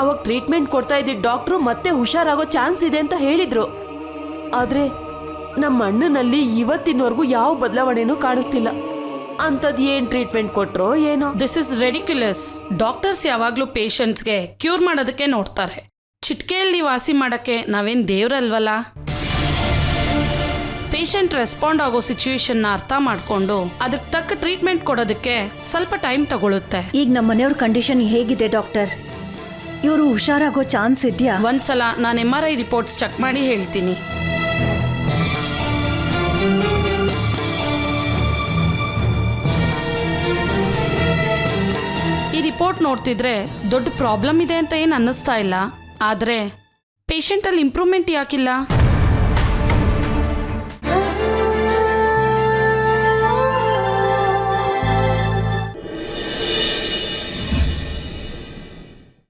ಅವಾಗ ಟ್ರೀಟ್ಮೆಂಟ್ ಕೊಡ್ತಾ ಇದ್ದಿದ್ದ ಡಾಕ್ಟ್ರು ಮತ್ತೆ ಹುಷಾರಾಗೋ ಚಾನ್ಸ್ ಇದೆ ಅಂತ ಹೇಳಿದ್ರು. ಆದ್ರೆ ನಮ್ಮ ಅಣ್ಣನಲ್ಲಿ ಇವತ್ತಿನವರೆಗೂ ಯಾವ ಬದಲಾವಣೆನೂ ಕಾಣಿಸ್ತಿಲ್ಲ. ಅಂಥದ್ದು ಏನ್ ಟ್ರೀಟ್ಮೆಂಟ್ ಕೊಟ್ರೋ ಏನೋ. ದಿಸ್ ಇಸ್ ರೆಡಿಕ್ಯುಲಸ್ ಡಾಕ್ಟರ್ಸ್ ಯಾವಾಗಲೂ ಪೇಷಂಟ್ಸ್ಗೆ ಕ್ಯೂರ್ ಮಾಡೋದಕ್ಕೆ ನೋಡ್ತಾರೆ. ಚಿಟ್ಕೆಯಲ್ಲಿ ವಾಸಿ ಮಾಡೋಕ್ಕೆ ನಾವೇನು ದೇವ್ರಲ್ವಲ್ಲ? ಪೇಷಂಟ್ ರೆಸ್ಪಾಂಡ್ ಆಗೋ ಸಿಚುವೇಶನ್ನ ಅರ್ಥ ಮಾಡಿಕೊಂಡು ಅದಕ್ಕೆ ತಕ್ಕ ಟ್ರೀಟ್ಮೆಂಟ್ ಕೊಡೋದಕ್ಕೆ ಸ್ವಲ್ಪ ಟೈಮ್ ತಗೊಳುತ್ತೆ. ಈಗ ನಮ್ಮ ಮನೆಯವ್ರ ಕಂಡೀಷನ್ ಹೇಗಿದೆ ಡಾಕ್ಟರ್ ಇವರು ಹುಷಾರಾಗೋ ಚಾನ್ಸ್ ಇದೆಯಾ? ಒಂದ್ಸಲ ನಾನು M R I reports check ಮಾಡಿ ಹೇಳ್ತೀನಿ. ಈ ರಿಪೋರ್ಟ್ ನೋಡ್ತಿದ್ರೆ ದೊಡ್ಡ ಪ್ರಾಬ್ಲಮ್ ಇದೆ ಅಂತ ಏನು ಅನ್ನಿಸ್ತಾ ಇಲ್ಲ. ಆದರೆ ಪೇಷಂಟಲ್ಲಿ ಇಂಪ್ರೂವ್ಮೆಂಟ್ ಯಾಕಿಲ್ಲ?